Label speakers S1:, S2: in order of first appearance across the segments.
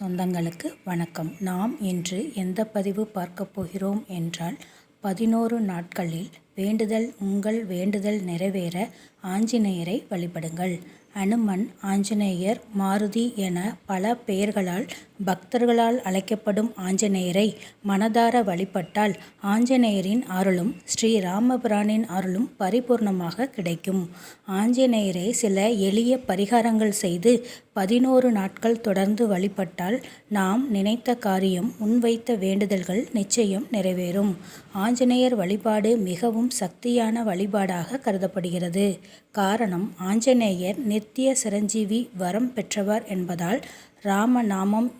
S1: சொந்தங்களுக்கு வணக்கம். நாம் இன்று எந்த பதிவு பார்க்க போகிறோம் என்றால் பதினோரு நாட்களில் வேண்டுதல் உங்கள் வேண்டுதல் நிறைவேற ஆஞ்சநேயரை வழிபடுங்கள். அனுமன் ஆஞ்சநேயர் மாருதி என பல பெயர்களால் பக்தர்களால் அழைக்கப்படும் ஆஞ்சநேயரை மனதார வழிபட்டால் ஆஞ்சநேயரின் அருளும் ஸ்ரீ ராமபிரானின் அருளும் பரிபூர்ணமாக கிடைக்கும். ஆஞ்சநேயரை சில எளிய பரிகாரங்கள் செய்து பதினோரு நாட்கள் தொடர்ந்து வழிபட்டால் நாம் நினைத்த காரியம் முன்வைத்த வேண்டுதல்கள் நிச்சயம் நிறைவேறும். ஆஞ்சநேயர் வழிபாடு மிகவும் சக்தியான வழிபாடாக கருதப்படுகிறது. காரணம் ஆஞ்சநேயர் நித்திய சிரஞ்சீவி வரம் பெற்றவர் என்பதால் ராமநாமம்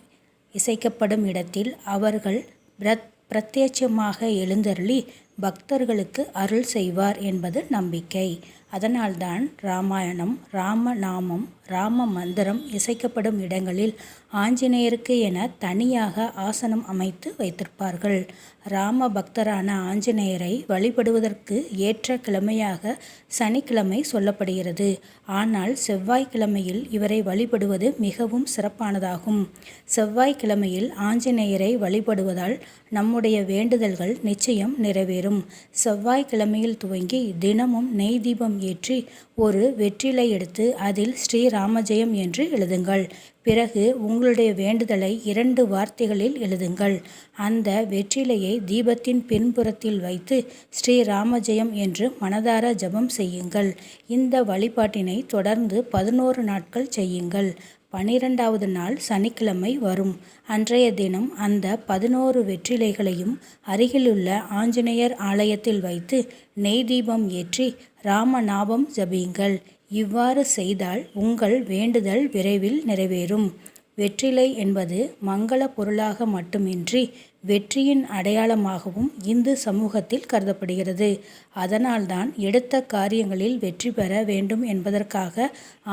S1: இசைக்கப்படும் இடத்தில் அவர்கள் பிரத் பிரத்யட்சமாக எழுந்தருளி பக்தர்களுக்கு அருள் செய்வார் என்பது நம்பிக்கை. அதனால்தான் ராமாயணம் ராம நாமம் ராம மந்திரம் இசைக்கப்படும் இடங்களில் ஆஞ்சநேயருக்கு என தனியாக ஆசனம் அமைத்து வைத்திருப்பார்கள். ராம பக்தரான ஆஞ்சநேயரை வழிபடுவதற்கு ஏற்ற கிழமையாக சனிக்கிழமை சொல்லப்படுகிறது. ஆனால் செவ்வாய்க்கிழமையில் இவரை வழிபடுவது மிகவும் சிறப்பானதாகும். செவ்வாய்க்கிழமையில் ஆஞ்சநேயரை வழிபடுவதால் நம்முடைய வேண்டுதல்கள் நிச்சயம் நிறைவேறும். செவ்வாய்க்கிழமையில் துவங்கி தினமும் நெய் தீபம் ஏற்றி ஒரு வெற்றிலை எடுத்து அதில் ஸ்ரீ ராமஜெயம் என்று எழுதுங்கள். பிறகு உங்களுடைய வேண்டுதலை இரண்டு வார்த்தைகளில் எழுதுங்கள். அந்த வெற்றிலையை தீபத்தின் பின்புறத்தில் வைத்து ஸ்ரீ ராமஜெயம் என்று மனதார ஜபம் செய்யுங்கள். இந்த வழிபாட்டினை தொடர்ந்து பதினோரு நாட்கள் செய்யுங்கள். பனிரெண்டாவது நாள் சனிக்கிழமை வரும். அன்றைய தினம் அந்த பதினோரு வெற்றிலைகளையும் அருகிலுள்ள ஆஞ்சநேயர் ஆலயத்தில் வைத்து நெய் தீபம் ஏற்றி ராமநாபம் ஜபியுங்கள். இவ்வாறு செய்தால் உங்கள் வேண்டுதல் விரைவில் நிறைவேறும். வெற்றிலை என்பது மங்கள பொருளாக மட்டுமின்றி வெற்றியின் அடையாளமாகவும் இந்து சமூகத்தில் கருதப்படுகிறது. அதனால்தான் எடுத்த காரியங்களில் வெற்றி பெற வேண்டும் என்பதற்காக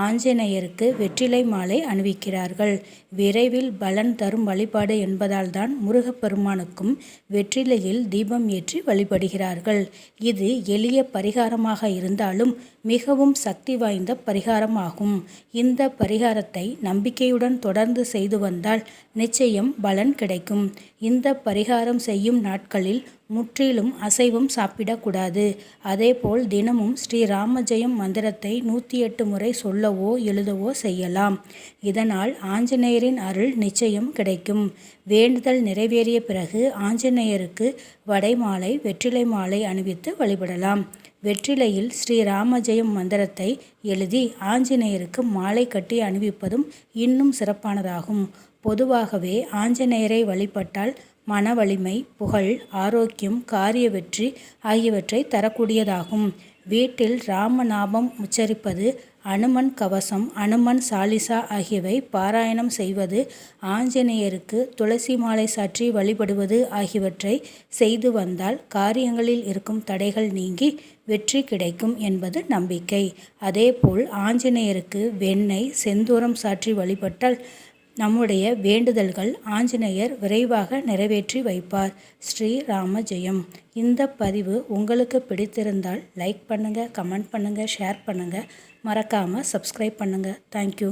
S1: ஆஞ்சநேயருக்கு வெற்றிலை மாலை அணிவிக்கிறார்கள். விரைவில் பலன் தரும் வழிபாடு என்பதால்தான் முருகப்பெருமானுக்கும் வெற்றிலையில் தீபம் ஏற்றி வழிபடுகிறார்கள். இது எளிய பரிகாரமாக இருந்தாலும் மிகவும் சக்தி வாய்ந்த பரிகாரமாகும். இந்த பரிகாரத்தை நம்பிக்கையுடன் தொடர்ந்து செய்து வந்தால் நிச்சயம் பலன் கிடைக்கும். இந்த பரிகாரம் செய்யும் நாட்களில் முற்றிலும் அசைவம் சாப்பிடக்கூடாது. அதேபோல் தினமும் ஸ்ரீ ராமஜெயம் மந்திரத்தை நூற்றி எட்டு முறை சொல்லவோ எழுதவோ செய்யலாம். இதனால் ஆஞ்சநேயரின் அருள் நிச்சயம் கிடைக்கும். வேண்டுதல் நிறைவேறிய பிறகு ஆஞ்சநேயருக்கு வடைமாலை வெற்றிலை மாலை அணிவித்து வழிபடலாம். வெற்றிலையில் ஸ்ரீ ராமஜெயம் மந்திரத்தை எழுதி ஆஞ்சநேயருக்கு மாலை கட்டி அணிவிப்பதும் இன்னும் சிறப்பானதாகும். பொதுவாகவே ஆஞ்சநேயரை வழிபட்டால் மன வலிமை புகழ் ஆரோக்கியம் காரிய வெற்றி ஆகியவற்றை தரக்கூடியதாகும். வீட்டில் ராமநாபம் உச்சரிப்பது அனுமன் கவசம் அனுமன் சாலிசா ஆகியவை பாராயணம் செய்வது ஆஞ்சநேயருக்கு துளசி மாலை சாற்றி வழிபடுவது ஆகியவற்றை செய்து வந்தால் காரியங்களில் இருக்கும் தடைகள் நீங்கி வெற்றி கிடைக்கும் என்பது நம்பிக்கை. அதேபோல் ஆஞ்சநேயருக்கு வெண்ணெய் செந்தூரம் சாற்றி வழிபட்டால் நம்முடைய வேண்டுதல்கள் ஆஞ்சநேயர் விரைவாக நிறைவேற்றி வைப்பார். ஸ்ரீ ராம ஜெயம் இந்த பதிவு உங்களுக்கு பிடித்திருந்தால் லைக் பண்ணுங்கள் கமெண்ட் பண்ணுங்கள் ஷேர் பண்ணுங்கள் மறக்காமல் சப்ஸ்கிரைப் பண்ணுங்கள் தேங்க்யூ